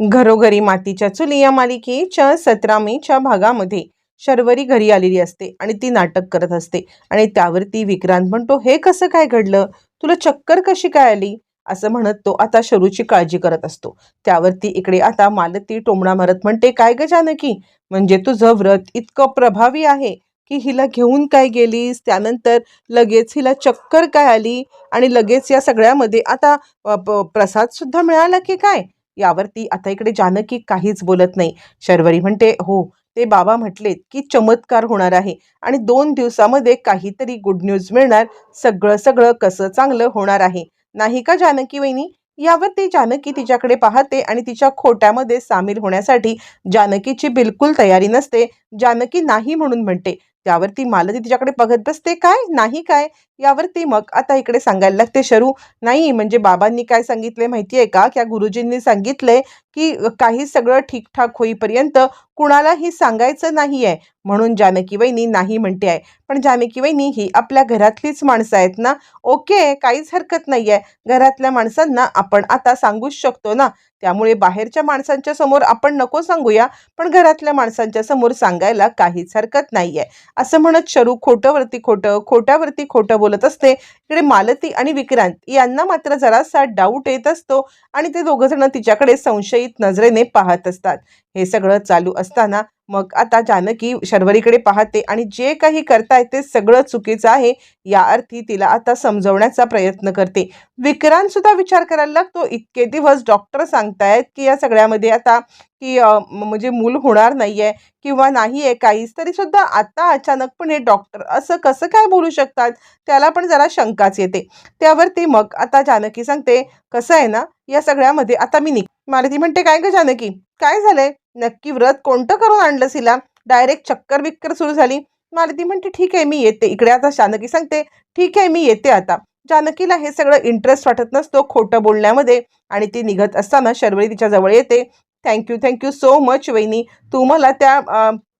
घरोघरी मातीच्या चुली या मालिकेच्या सतरा मेच्या भागामध्ये शर्वरी घरी आलेली असते आणि ती नाटक करत असते. आणि त्यावरती विक्रांत म्हणतो हे कसं काय घडलं? तुला चक्कर कशी काय आली? असं म्हणत तो आता शरूची काळजी करत असतो. त्यावरती इकडे आता मालती टोमणा मारत म्हणते काय ग जानकी? म्हणजे तुझं व्रत इतकं प्रभावी आहे की हिला घेऊन काय गेलीस? त्यानंतर लगेच हिला चक्कर काय आली? आणि लगेच या सगळ्यामध्ये आता प- प्रसाद सुद्धा मिळाला की काय? यावरती आता इकडे जानकी काहीच बोलत नाही. शर्वरी म्हणते हो. ते बाबा म्हटलेत की चमत्कार होणार आहे आणि दोन दिवसामध्ये काहीतरी गुड न्यूज मिळणार. सगळं सगळं कसं चांगलं होणार आहे. नाही का जानकी वहिनी? यावरती जानकी तिच्याकडे पाहते आणि तिच्या खोट्यामध्ये सामील होण्यासाठी जानकीची बिलकुल तयारी नसते. जानकी नाही म्हणून म्हणते त्यावरती मालती तिच्याकडे बघत बसते काय? नाही काय? यावरती मग आता इकडे सांगायला लागते शरू नाही म्हणजे बाबांनी काय सांगितले माहिती आहे का त्या गुरुजींनी सांगितले की काही सगळं ठीकठाक होईपर्यंत कुणालाही सांगायचं नाही आहे म्हणून जानकी वहिनी नाही म्हणते आहे. पण जानकी वहिनी ही आपल्या घरातलीच माणसं आहेत ना? ओके काहीच हरकत नाही आहे घरातल्या माणसांना आपण आता सांगूच शकतो ना? त्यामुळे बाहेरच्या माणसांच्या समोर आपण नको सांगूया पण घरातल्या माणसांच्या समोर सांगायला काहीच हरकत नाही आहे असं म्हणत शरू खोटंवरती खोटं खोट्यावरती खोटं बोलत असते. इकडे मालती आणि विक्रांत यांना मात्र जरासा डाऊट येत असतो आणि ते दोघं जण तिच्याकडे संशयित नजरेने पाहत असतात. हे सगळं चालू असताना मग आता जानकी शर्वरीकडे पाहते आणि जे काही करताय ते सगळं चुकीचं आहे या अर्थी तिला आता समजवण्याचा प्रयत्न करते. विक्रांत सुद्धा विचार करायला लागतो इतके दिवस डॉक्टर सांगतायत की या सगळ्यामध्ये आता की म्हणजे मूल होणार नाहीये किंवा नाही आहे काहीच तरी सुद्धा आता अचानकपणे डॉक्टर असं कसं काय बोलू शकतात? त्याला पण जरा शंकाच येते. त्यावरती मग आता जानकी सांगते कसं आहे ना या सगळ्यामध्ये आता मी निघ. मारुती म्हणते काय ग जानकी? काय झालंय? नक्की व्रत कोणतं करून आणलंस हिला डायरेक्ट चक्कर बिक्कर सुरू झाली. मालती म्हणते ठीक आहे मी येते. इकडे आता जानकी सांगते ठीक आहे मी येते आता. जानकीला हे सगळं इंटरेस्ट वाटत नसतो खोटं बोलण्यामध्ये आणि ती निघत असताना शर्वरी तिच्या जवळ येते. थँक्यू थँक्यू सो मच वहिनी. तू मला त्या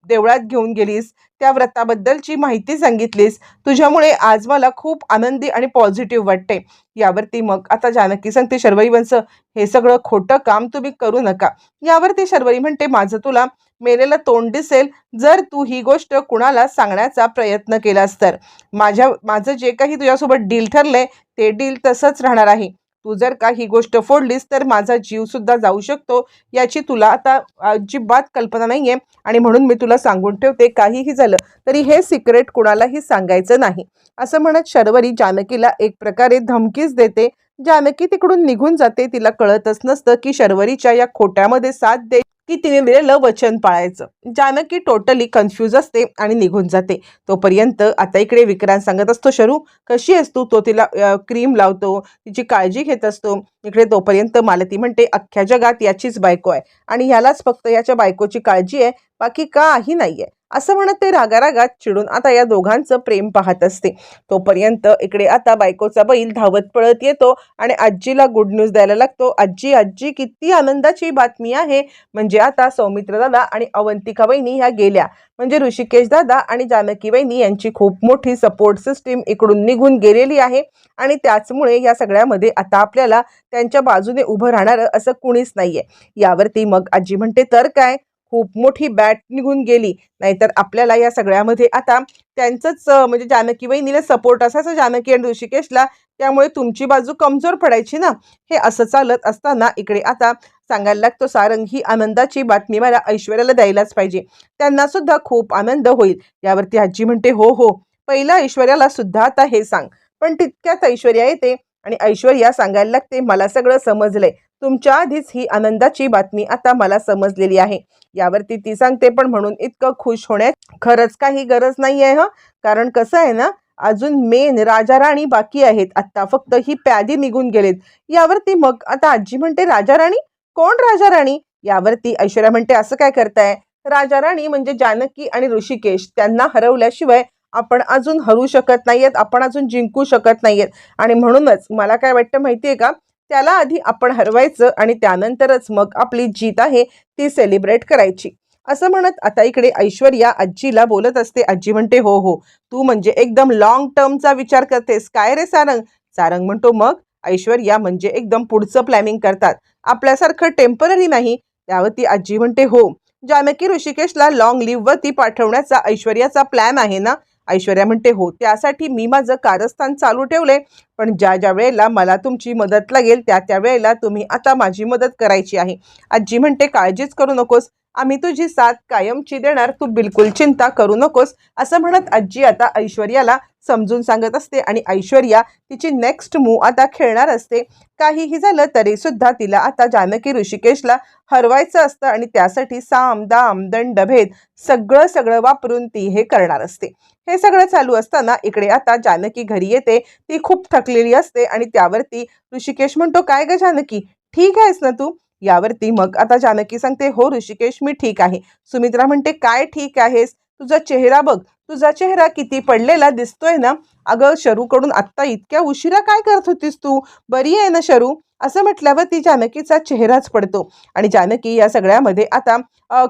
देवळात घेऊन गेलीस त्या व्रताबद्दलची माहिती सांगितलीस तुझ्यामुळे आज मला खूप आनंदी आणि पॉझिटिव्ह वाटते. यावरती मग आता जानकी सांगते शर्वरी वंश हे सगळं खोटं काम तुम्ही करू नका. यावरती शर्वरी म्हणते माझं तुला मेलेलं तोंड दिसेल जर तू ही गोष्ट कुणाला सांगण्याचा प्रयत्न केलास तर. माझ्या माझं जे काही तुझ्यासोबत डील ठरलंय ते डील तसंच राहणार आहे. तू जर का ही गोष्ट फोडलीस तर माझा जीव सुद्धा जाऊ शकतो. याची तुला आता अजिबात कल्पना नाहीये आणि म्हणून मी तुला सांगून ठेवते काहीही झालं तरी हे सिक्रेट कुणालाही सांगायचं नाही. असं म्हणत शर्वरी जानकीला एक प्रकारे धमकीच देते. जानकी तिकडून निघून जाते तिला कळतच नसतं की शर्वरीच्या या खोट्यामध्ये साथ दे की तिने दिलेलं वचन पाळायचं. जानकी टोटली कन्फ्यूज असते आणि निघून जाते. तोपर्यंत आता इकडे विक्रांत सांगत असतो शरू कशी असतो तू? तो तिला क्रीम लावतो तिची काळजी घेत असतो. इकडे तोपर्यंत मालती म्हणते अख्ख्या जगात याचीच बायको आहे आणि ह्यालाच फक्त याच्या बायकोची काळजी आहे बाकी काही नाही आहे असं म्हणत ते रागारागात चिडून आता या दोघांचं प्रेम पाहत असते. तोपर्यंत इकडे आता बायकोचा बैल धावत पळत येतो आणि आजीला गुड न्यूज द्यायला लागतो. आजी आजी किती आनंदाची बातमी आहे. म्हणजे आता सौमित्र दादा आणि अवंतिका वहिनी ह्या गेल्या. म्हणजे ऋषिकेश दादा आणि जानकी वहिनी यांची खूप मोठी सपोर्ट सिस्टीम इकडून निघून गेलेली आहे. आणि त्याचमुळे या सगळ्यामध्ये आता आपल्याला त्यांच्या बाजूने उभं राहणारं असं कुणीच नाहीये. यावरती मग आजी म्हणते तर काय? खूप मोठी बॅट निघून गेली. नाहीतर आपल्याला या सगळ्यामध्ये आता त्यांचंच म्हणजे जानकी वहिनीला सपोर्ट असायचा जानकी आणि ऋषिकेशला. त्यामुळे तुमची बाजू कमजोर पडायची ना? हे असं चालत असताना इकडे आता सांगायला लागतो सारंग ही आनंदाची बातमी मला ऐश्वर्याला द्यायलाच पाहिजे. त्यांना सुद्धा खूप आनंद होईल. यावरती आजी म्हणते हो हो. पहिला ऐश्वर्याला सुद्धा आता हे सांग. पण तितक्यात ऐश्वर्या येते आणि ऐश्वर्या सांगायला लागते मला सगळं समजलंय. तुमच्या आधीच ही आनंदाची बातमी आता मला समजलेली आहे. यावरती ती सांगते पण म्हणून इतकं खुश होण्यात खरंच काही गरज नाही आहे हं. कारण कसं आहे ना अजून मेन राजा राणी बाकी आहेत. आत्ता फक्त ही प्यादी निघून गेलेत. यावरती मग आता आजी म्हणते राजा राणी कोण राजा राणी यावरती ऐश्वर्या म्हणते असं काय करताय? राजा राणी म्हणजे जानकी आणि ऋषिकेश. त्यांना हरवल्याशिवाय आपण अजून हरू शकत नाहीयेत आपण अजून जिंकू शकत नाहीयेत. आणि म्हणूनच मला काय वाटतं माहितीये का त्याला आधी आपण हरवायचं आणि त्यानंतरच मग आपली जीत आहे ती सेलिब्रेट करायची. असं म्हणत आता इकडे ऐश्वर्या आजीला बोलत असते. आजी म्हणते हो हो तू म्हणजे एकदम लॉंग टर्मचा विचार करतेस. काय रे सारंग? सारंग म्हणतो मग ऐश्वर्या म्हणजे एकदम पुढचं प्लॅनिंग करतात. आपल्यासारखं टेंपररी नाही. त्यावरती आजी म्हणते हो जानकी ऋषिकेशला लॉंग लिव्हवरती पाठवण्याचा ऐश्वर्याचा प्लॅन आहे ना? ऐश्वर्या म्हणते हो त्यासाठी मी माझं कारस्थान चालू ठेवले पण ज्या ज्या वेळेला मला तुमची मदत लागेल त्या त्या वेळेला तुम्ही आता माझी मदत करायची आहे. आजी म्हणते काळजीच करू नकोस. आम्ही तुझी साथ कायमची देणार. तू बिलकुल चिंता करू नकोस. असं म्हणत आजी आता ऐश्वर्याला समजून सांगत असते आणि ऐश्वर्या तिची नेक्स्ट मूव आता खेळणार असते. काहीही झालं तरी सुद्धा तिला आता जानकी ऋषिकेशला हरवायचं असतं आणि त्यासाठी साम दाम दंडभेद सगळं सगळं वापरून ती हे करणार असते. हे सगळं चालू असताना इकडे आता जानकी घरी येते. ती खूप थकलेली असते आणि त्यावरती ऋषिकेश म्हणतो काय ग जानकी? ठीक आहेस ना तू? यावरती मग आता जानकी सांगते हो ऋषिकेश मी ठीक आहे. सुमित्रा म्हणते काय ठीक आहेस? तुझा चेहरा बघ. तुझा चेहरा किती पडलेला दिसतोय ना? अगं शरूकडून आत्ता इतक्या उशिरा काय करत होतीस तू? बरी आहे ना शरू? असं म्हटल्यावर ती जानकीचा चेहराच पडतो. आणि जानकी या सगळ्यामध्ये आता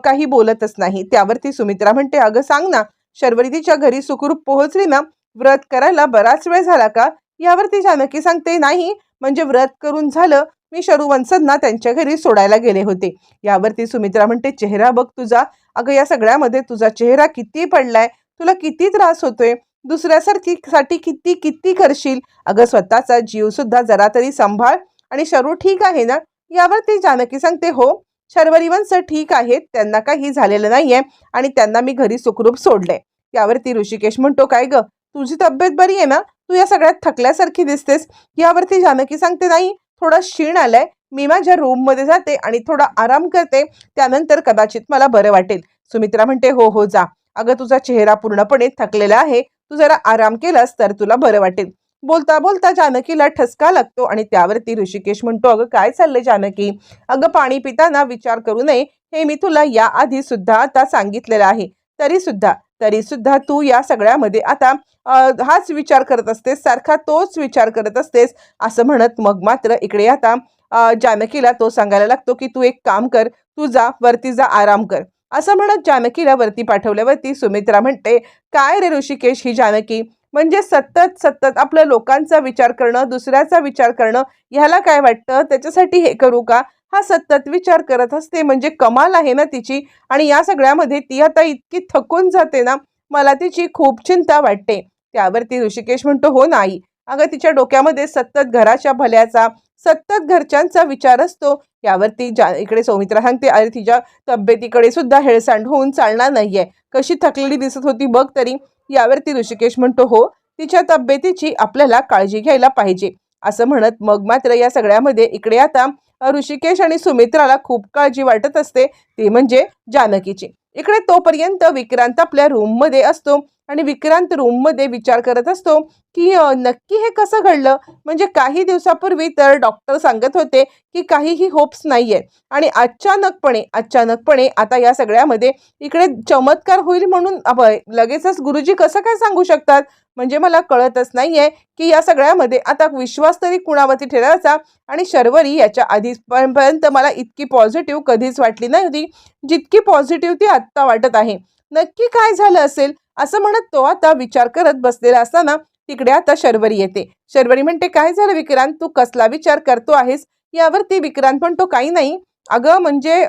काही बोलतच नाही. त्यावरती सुमित्रा म्हणते अगं सांग ना शर्वरीतीच्या घरी सुखरूप पोहोचली ना? व्रत करायला बराच वेळ झाला का? यावरती जानकी सांगते नाही. म्हणजे व्रत करून झालं मी शरू त्यांच्या घरी सोडायला गेले होते. यावरती सुमित्रा म्हणते चेहरा बघ तुझा. अगं या सगळ्यामध्ये तुझा चेहरा किती पडलाय? तुला किती त्रास होतोय? दुसऱ्यासारखी साठी किती किती करशील? अगं स्वतःचा जीव सुद्धा जरा तरी सांभाळ आणि शरू ठीक आहे ना? यावरती जानकी सांगते हो शर्वरीवंश ठीक आहेत. त्यांना काही झालेलं नाहीये आणि त्यांना मी घरी सुखरूप सोडलंय. यावरती ऋषिकेश म्हणतो काय ग? तुझी तब्येत बरी आहे ना? तू या सगळ्यात थकल्यासारखी दिसतेस. यावरती जानकी सांगते नाही थोडा क्षीण आलाय मी माझ्या रूममध्ये जाते आणि थोडा आराम करते त्यानंतर कदाचित मला बरं वाटेल. सुमित्रा म्हणते हो हो जा. अगं तुझा चेहरा पूर्णपणे थकलेला आहे. तू जरा आराम केलास तर तुला बरं वाटेल. बोलता बोलता जानकीला ठसका लागतो आणि त्यावरती ऋषिकेश म्हणतो अगं काय चाललंय जानकी? अगं पाणी पिताना विचार करू नये. हे मी तुला याआधी सुद्धा आता सांगितलेलं आहे. तरी सुद्धा तरी सुद्धा तू या सगळ्यामध्ये आता हाच विचार करत असतेस सारखा तोच विचार करत असतेस असं म्हणत मग मात्र इकडे आता जानकीला तो सांगायला लागतो की तू एक काम कर तू जा वरती जा आराम कर. असं म्हणत जानकीला वरती पाठवल्यावरती सुमित्रा म्हणते काय रे ऋषिकेश ही जानकी म्हणजे सतत सतत आपल्या लोकांचा विचार करणं दुसऱ्याचा विचार करणं ह्याला काय वाटतं? त्याच्यासाठी हे करू का? हा सतत विचार करत असते. म्हणजे कमाल आहे ना तिची. आणि या सगळ्यामध्ये ती आता इतकी थकून जाते ना मला तिची खूप चिंता वाटते. त्यावरती ऋषिकेश म्हणतो हो नाही. अगं तिच्या डोक्यामध्ये सतत घराच्या भल्याचा सतत घरच्यांचा विचार असतो. यावरती जा इकडे सौमित्रा सांगते अरे तिच्या तब्येतीकडे सुद्धा हेळसांड होऊन चालणार नाहीये. कशी थकलेली दिसत होती बघ तरी. यावरती ऋषिकेश म्हणतो हो तिच्या तब्येतीची आपल्याला काळजी घ्यायला पाहिजे. असं म्हणत मग मात्र या सगळ्यामध्ये इकडे आता ऋषिकेश आणि सुमित्राला खूप काळजी वाटत असते ती म्हणजे जानकीची. इकडे तोपर्यंत विक्रांत आपल्या रूममध्ये असतो. आणि विक्रांत रूममध्ये विचार करत असतो की नक्की हे कसं घडलं? म्हणजे काही दिवसापूर्वी तर डॉक्टर सांगत होते की काहीही होप्स नाही आहेत आणि अचानकपणे अचानकपणे आता या सगळ्यामध्ये इकडे चमत्कार होईल म्हणून लगेचच गुरुजी कसं काय सांगू शकतात? म्हणजे मला कळतच नाही आहे की या सगळ्यामध्ये आता विश्वास तरी कुणावरती ठेवायचा? आणि शर्वरी याच्या आधीपर्यंत मला इतकी पॉझिटिव्ह कधीच वाटली नाही होती जितकी पॉझिटिव्ह ती आत्ता वाटत आहे. नक्की काय झालं असेल? असं म्हणत तो आता विचार करत बसलेला असताना तिकडे आता शर्वरी येते. शर्वरी म्हणते काय झालं विक्रांत? तू कसला विचार करतो आहेस? यावरती विक्रांत म्हणतो काही नाही. अगं म्हणजे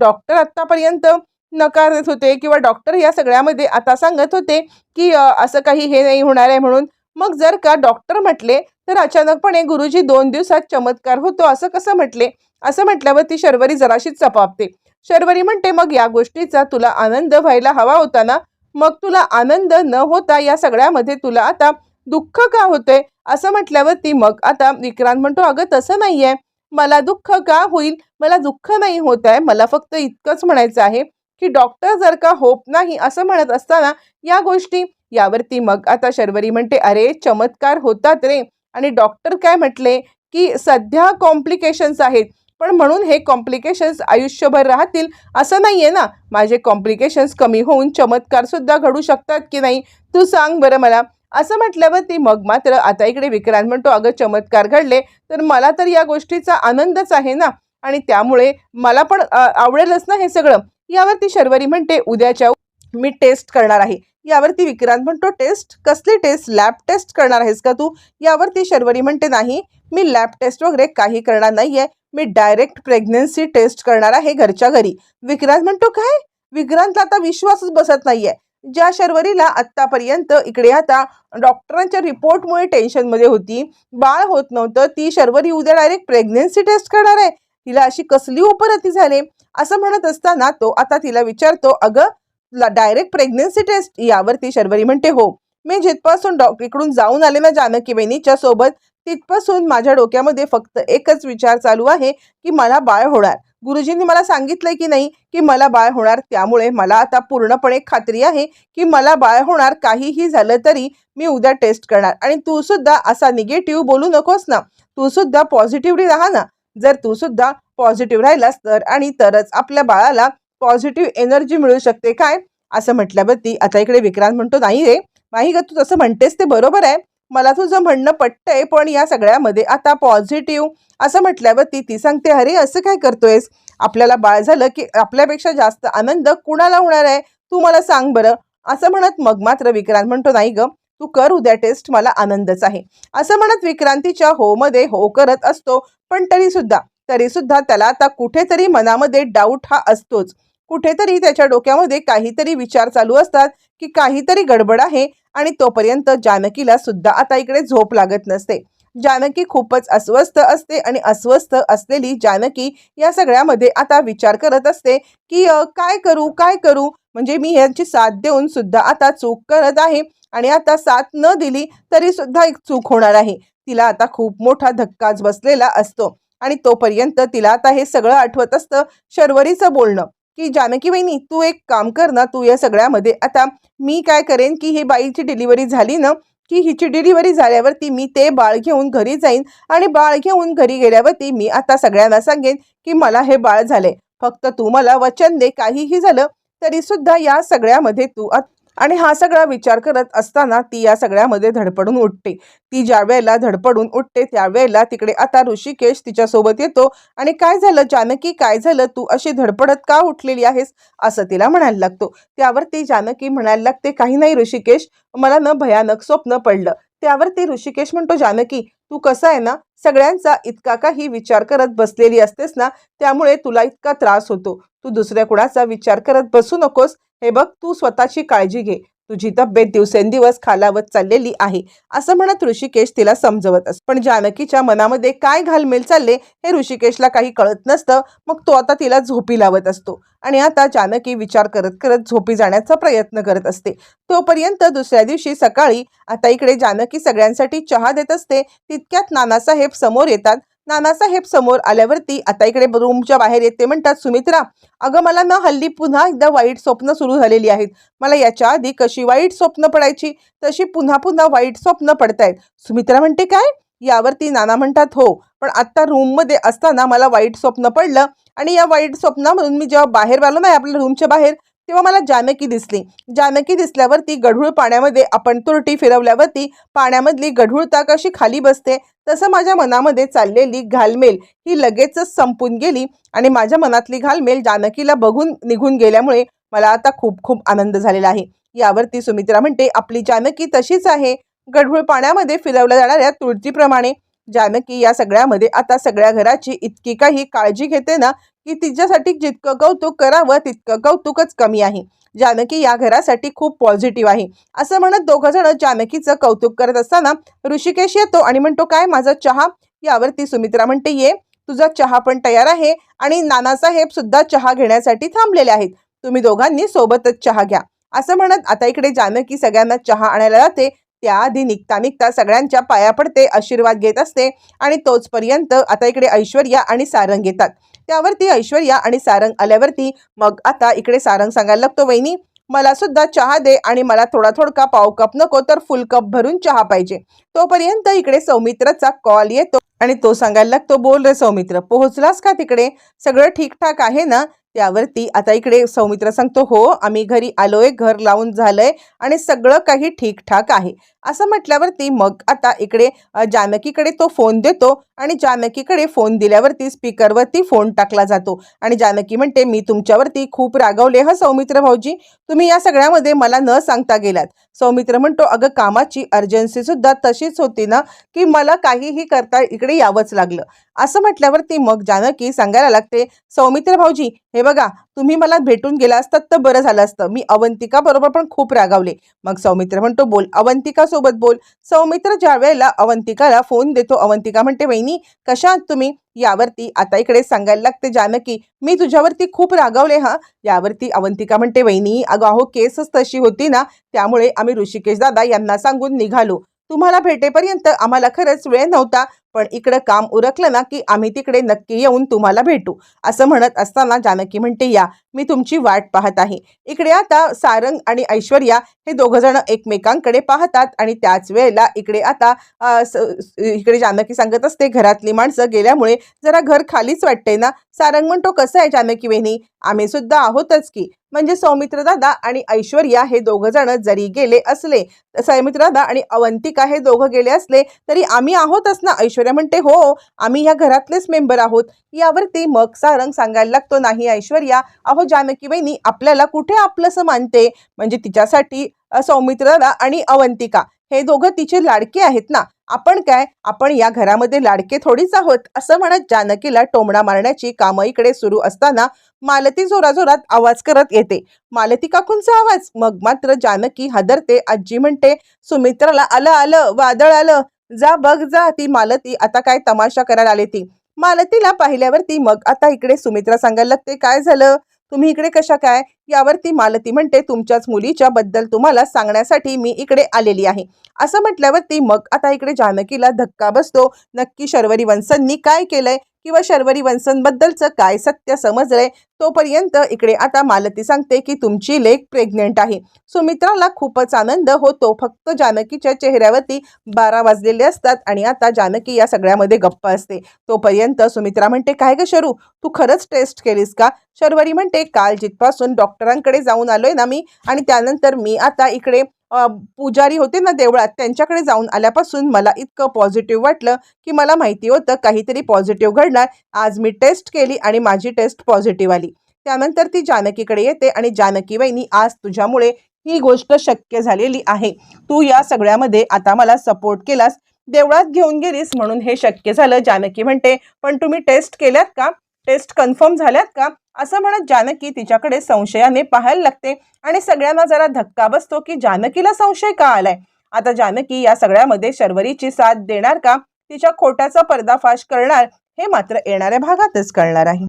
डॉक्टर आत्तापर्यंत नकार देत होते किंवा डॉक्टर या सगळ्यामध्ये आता सांगत होते की असं काही हे नाही होणार आहे म्हणून. मग जर का डॉक्टर म्हटले तर अचानकपणे गुरुजी दोन दिवसात चमत्कार होतो असं कसं म्हटले? असं म्हटल्यावर ती शर्वरी जराशीच चपापते. शर्वरी म्हणते मग या गोष्टीचा तुला आनंद व्हायला हवा होता ना? मग तुला आनंद न होता या सगळ्यामध्ये तुला आता दुःख का होते असं म्हटल्यावर ती मग आता विक्रांत म्हणतो अगं तसं नाही आहे मला दुःख का होईल? मला दुःख नाही होत आहे. मला फक्त इतकंच म्हणायचं आहे की डॉक्टर जर का होप नाही असं म्हणत असताना या गोष्टी. यावरती मग आता शर्वरी म्हणते अरे चमत्कार होतात रे. आणि डॉक्टर काय म्हटले की सध्या कॉम्प्लिकेशन्स आहेत. पण म्हणून हे कॉम्प्लिकेशन्स आयुष्यभर राहतील असं नाही आहे ना. माझे कॉम्प्लिकेशन्स कमी होऊन चमत्कारसुद्धा घडू शकतात की नाही? तू सांग बरं मला. असं म्हटल्यावर ती मग मात्र आता इकडे विक्रांत म्हणतो अगं चमत्कार घडले तर मला तर या गोष्टीचा आनंदच आहे ना. आणि त्यामुळे मला पण आवडेलच ना हे सगळं. यावरती शर्वरी म्हणते उद्याच्या मी टेस्ट करणार आहे. यावरती विक्रांत म्हणतो टेस्ट कसली टेस्ट लॅब टेस्ट करणार आहेस का तू? यावरती शर्वरी म्हणते नाही मी लॅब टेस्ट वगैरे काही करणार नाही आहे मी डायरेक्ट प्रेग्नन्सी टेस्ट करणार आहे घरच्या घरी. विक्रांत म्हणतो काय? विक्रांतला आता विश्वासच बसत नाहीये. ज्या शर्वरीला आत्तापर्यंत इकडे आता डॉक्टरांच्या रिपोर्टमुळे टेन्शनमध्ये होती बाळ होत नव्हतं ती शर्वरी उद्या डायरेक्ट प्रेग्नन्सी टेस्ट करणार आहे. तिला अशी कसली उपरती झाले? असं म्हणत असताना तो आता तिला विचारतो अगं डायरेक्ट प्रेग्नन्सी टेस्ट यावरती शर्वरी म्हणते हो. मी जिथपासून डॉक्टर इकडून जाऊन आले ना जानकी बहिणीच्या सोबत तिथपासून माझ्या डोक्यामध्ये फक्त एकच विचार चालू आहे की मला बाळ होणार. गुरुजींनी मला सांगितलंय की नाही की मला बाळ होणार त्यामुळे मला आता पूर्णपणे खात्री आहे की मला बाळ होणार काहीही झालं तरी मी उद्या टेस्ट करणार. आणि तू सुद्धा असा निगेटिव्ह बोलू नकोस ना. तू सुद्धा पॉझिटिव्हली राहा ना. जर तू सुद्धा पॉझिटिव्ह राहिलास तर आणि तरच आपल्या बाळाला पॉझिटिव्ह एनर्जी मिळू शकते. काय? असं म्हटल्यावरती आता इकडे विक्रांत म्हणतो नाही रे नाही ग तू तसं म्हणतेस ते बरोबर आहे. मला तुझं म्हणणं पटतंय पण या सगळ्यामध्ये आता पॉझिटिव्ह असं म्हटल्यावरती ती सांगते अरे असं काय करतोयस? आपल्याला बाळ झालं की आपल्यापेक्षा जास्त आनंद कुणाला होणार आहे? तू मला सांग बरं. असं म्हणत मग मात्र विक्रांत म्हणतो नाही ग तू कर उद्या टेस्ट मला आनंदच आहे. असं म्हणत विक्रांतीच्या हो मध्ये हो करत असतो पण तरी सुद्धा तरी सुद्धा त्याला आता कुठेतरी मनामध्ये डाऊट हा असतोच. कुठेतरी त्याच्या डोक्यामध्ये काहीतरी विचार चालू असतात की काहीतरी गडबड आहे आणि तोपर्यंत जानकीला सुद्धा आता इकडे झोप लागत नसते. जानकी खूपच अस्वस्थ असते आणि अस्वस्थ असलेली जानकी या सगळ्यामध्ये आता विचार करत असते की काय करू काय करू? म्हणजे मी यांची साथ देऊन सुद्धा आता चूक करत आहे आणि आता साथ न दिली तरी सुद्धा एक चूक होणार आहे. तिला आता खूप मोठा धक्काच बसलेला असतो आणि तोपर्यंत तिला आता हे सगळं आठवत असतं शर्वरीचं बोलणं. की जानकी वहिनी तू एक काम कर ना तू या सगळ्यामध्ये. आता मी काय करेन की ही बाईची डिलिव्हरी झाली ना की हिची डिलिव्हरी झाल्यावरती मी ते बाळ घेऊन घरी जाईन आणि बाळ घेऊन घरी गेल्यावरती मी आता सगळ्यांना सांगेन की मला हे बाळ झाले फक्त तू मला वचन दे काहीही झालं तरी सुद्धा या सगळ्यामध्ये तू आणि हा सगळा विचार करत असताना ती या सगळ्यामध्ये धडपडून उठते. ती ज्या वेळेला धडपडून उठते त्यावेळेला तिकडे आता ऋषिकेश तिच्यासोबत येतो. आणि काय झालं? जानकी काय झालं? तू अशी धडपडत का उठलेली आहेस? असं तिला म्हणायला लागतो. त्यावर ती जानकी म्हणायला लागते काही नाही ऋषिकेश. मला न भयानक स्वप्न पडलं. त्यावर ती ऋषिकेश म्हणतो जानकी तू कसा आहे ना? सगळ्यांचा इतका काही विचार करत बसलेली असतेस ना? त्यामुळे तुला इतका त्रास होतो. तू दुसऱ्या कुणाचा विचार करत बसू नकोस. हे बघ तू स्वतःची काळजी घे. तुझी तब्येत दिवसेंदिवस खालावत चाललेली आहे असं म्हणत ऋषिकेश तिला समजवत असत पण जानकीच्या मनामध्ये काय घालमेल चालले हे ऋषिकेशला काही कळत नसतं. मग तो आता तिला झोपी लावत असतो आणि आता जानकी विचार करत करत झोपी जाण्याचा प्रयत्न करत असते. तोपर्यंत दुसऱ्या दिवशी सकाळी आता इकडे जानकी सगळ्यांसाठी चहा देत असते तितक्यात नानासाहेब समोर येतात. नानासाहेब समोर आल्यावरती आता इकडे रूमच्या बाहेर येते म्हणतात सुमित्रा अगं मला ना हल्ली पुन्हा एकदा वाईट स्वप्न सुरू झालेली आहेत. मला याच्या आधी कशी वाईट स्वप्न पडायची तशी पुन्हा पुन्हा वाईट स्वप्न पडतायत. सुमित्रा म्हणते काय? यावरती नाना म्हणतात हो पण आत्ता रूममध्ये असताना मला वाईट स्वप्न पडलं आणि या वाईट स्वप्नामधून मी जेव्हा बाहेर आलो नाही आपल्या रूमच्या बाहेर तेव्हा मला जानकी दिसली. जानकी दिसल्यावरती गढूळ पाण्यामध्ये आपण तुरटी फिरवल्यावरती पाण्यामधली गढूळता कशी खाली बसते. तसं माझ्या मनामध्ये चाललेली घालमेल ही लगेचच संपून गेली आणि माझ्या मनातली घालमेल जानकीला बघून निघून गेल्यामुळे मला आता खूप खूप आनंद झालेला आहे. यावरती सुमित्रा म्हणते आपली जानकी तशीच आहे. गढूळ पाण्यामध्ये फिरवल्या जाणाऱ्या तुळतीप्रमाणे जानकी या सगळ्यामध्ये आता सगळ्या घराची इतकी काही काळजी घेते ना की तिच्यासाठी जितकं कौतुक करावं तितकं कौतुकच कमी आहे. जानकी या घरासाठी खूप पॉझिटिव्ह आहे. असं म्हणत दोघं जण जानकीचं कौतुक करत असताना ऋषिकेश येतो आणि म्हणतो काय माझा चहा? यावरती सुमित्रा म्हणते ये तुझा चहा पण तयार आहे आणि नानासाहेब सुद्धा चहा घेण्यासाठी थांबलेले आहेत. तुम्ही दोघांनी सोबतच चहा घ्या. असं म्हणत आता इकडे जानकी सगळ्यांना चहा आणायला जाते. त्याआधी निघता निघता सगळ्यांच्या पाया पडते आशीर्वाद घेत असते आणि तोचपर्यंत आता इकडे ऐश्वर्या आणि सारंग येतात. त्यावरती ऐश्वर्या आणि सारंग आल्यावरती मग आता इकडे सारंग सांगायला लागतो वहिनी मला सुद्धा चहा दे आणि मला थोडा थोडका पाव कप नको तर फुल कप भरून चहा पाहिजे. तोपर्यंत इकडे सौमित्रचा कॉल येतो आणि तो सांगायला लागतो बोल रे सौमित्र पोहोचलास का तिकडे? सगळं ठीकठाक आहे ना? त्यावरती आता इकडे सौमित्र सांगतो हो आम्ही घरी आलोय घर लावून झालंय आणि सगळं काही ठीकठाक आहे. असं म्हटल्यावरती मग आता इकडे जानकीकडे तो फोन देतो आणि जानकीकडे फोन दिल्यावरती स्पीकरवरती फोन टाकला जातो. आणि जानकी म्हणते मी तुमच्यावरती खूप रागवले ह सौमित्र भाऊजी? तुम्ही या सगळ्यामध्ये मला न सांगता गेलात. सौमित्र म्हणतो अगं कामाची अर्जन्सी सुद्धा तशीच होती ना की मला काहीही करता इकडे यावंच लागलं. असं म्हटल्यावरती मग जानकी सांगायला लागते सौमित्र भाऊजी हे बघा तुम्ही मला भेटून गेला असतात तर बरं झालं असतं. मी अवंतिका बरोबर पण खूप रागावले. मग सौमित्र म्हणतो बोल अवंतिका सोबत बोल. सौमित्र ज्या वेळेला अवंतिकाला फोन देतो अवंतिका म्हणते वहिनी कशा तुम्ही? यावरती आता इकडे सांगायला लागते जानकी. मी तुझ्यावरती खूप रागावले हा. यावरती अवंतिका म्हणते वहिनी अगं अहो केसच तशी होती ना. त्यामुळे आम्ही ऋषिकेश दादा यांना सांगून निघालो. तुम्हाला भेटेपर्यंत आम्हाला खरंच वेळ नव्हता. पण इकडं काम उरकलं ना की आम्ही तिकडे नक्की येऊन तुम्हाला भेटू. असं म्हणत असताना जानकी म्हणते या मी तुमची वाट पाहत आहे. इकडे आता सारंग आणि ऐश्वर्या हे दोघं जण एकमेकांकडे पाहतात आणि त्याच वेळेला इकडे आता स- इकडे जानकी सांगत असते घरातली माणसं गेल्यामुळे जरा घर खालीच वाटते ना. सारंग म्हणतो कसं आहे जानकी वहिनी? आम्ही सुद्धा आहोतच की. म्हणजे सौमित्र दादा आणि ऐश्वर्या हे दोघं जण जरी गेले असले सौमित्र दादा आणि अवंतिका हे दोघं गेले असले तरी आम्ही आहोतच ना ऐश्वर्या? म्हणते हो आम्ही या घरातलेच मेंबर आहोत. यावरती मग सारंग सांगायला लागतो नाही ऐश्वर्या अहो जानकी बहिणी आपल्याला कुठे आपलंसं मानते? म्हणजे तिच्यासाठी सौमित्राला आणि अवंतिका हे दोघं तिचे लाडके आहेत ना. आपण काय? आपण या घरामध्ये लाडके थोडीच आहोत. असं म्हणत जानकीला टोमणा मारण्याची कामं इकडे सुरू असताना मालती जोराजोरात आवाज करत येते. मालती काकूंचा आवाज. मग मात्र जानकी हादरते. आजी म्हणते सुमित्राला आलं आलं वादळ आलं. जा बघ जा ती मालती आता काय तमाशा करायला आली ती. मालतीला पाहिल्यावरती मग आता इकडे सुमित्रा सांगायला लागते काय झालं? तुम्ही इकडे कशा काय? यावरती मालती म्हणते तुमच्याच मुलीच्या बद्दल तुम्हाला सांगण्यासाठी मी इकडे आलेली आहे. असं म्हटल्यावरती मग आता इकडे जानकीला धक्का बसतो. नक्की शर्वरी वंशांनी काय केलंय? किंवा शर्वरी वंसनबद्दलचं काय सत्य समजलंय तोपर्यंत इकडे आता मालती सांगते की तुमची लेख प्रेग्नेंट आहे. सुमित्राला खूपच आनंद होतो फक्त जानकीच्या चेहऱ्यावरती बारा वाजलेले असतात आणि आता जानकी या सगळ्यामध्ये गप्प असते. तोपर्यंत सुमित्रा म्हणते काय ग शरू? तू खरंच टेस्ट केलीस का? शर्वरी म्हणते काल जिथपासून डॉक्टरांकडे जाऊन आलोय ना मी आणि त्यानंतर मी आता इकडे पुजारी होते ना देवळात त्यांच्याकडे जाऊन आल्यापासून मला इतकं पॉझिटिव्ह वाटलं की मला माहिती होतं काहीतरी पॉझिटिव्ह घडणार. आज मी टेस्ट केली आणि माझी टेस्ट पॉझिटिव्ह आली. त्यानंतर ती जानकीकडे येते आणि जानकी वहिनी आज तुझ्यामुळे ही गोष्ट शक्य झालेली आहे. तू या सगळ्यामध्ये आता मला सपोर्ट केलास. देवळात घेऊन गेलीस म्हणून हे शक्य झालं. जानकी म्हणते पण तुम्ही टेस्ट केल्यात का? टेस्ट कन्फर्म झाल्यात का? असं म्हणत जानकी तिच्याकडे संशयाने पाहायला लागते आणि सगळ्यांना जरा धक्का बसतो की जानकीला संशय का आलाय? आता जानकी या सगळ्यामध्ये शर्वरीची साथ देणार का? तिच्या खोट्याचा पर्दाफाश करणार हे मात्र येणाऱ्या भागातच कळणार आहे.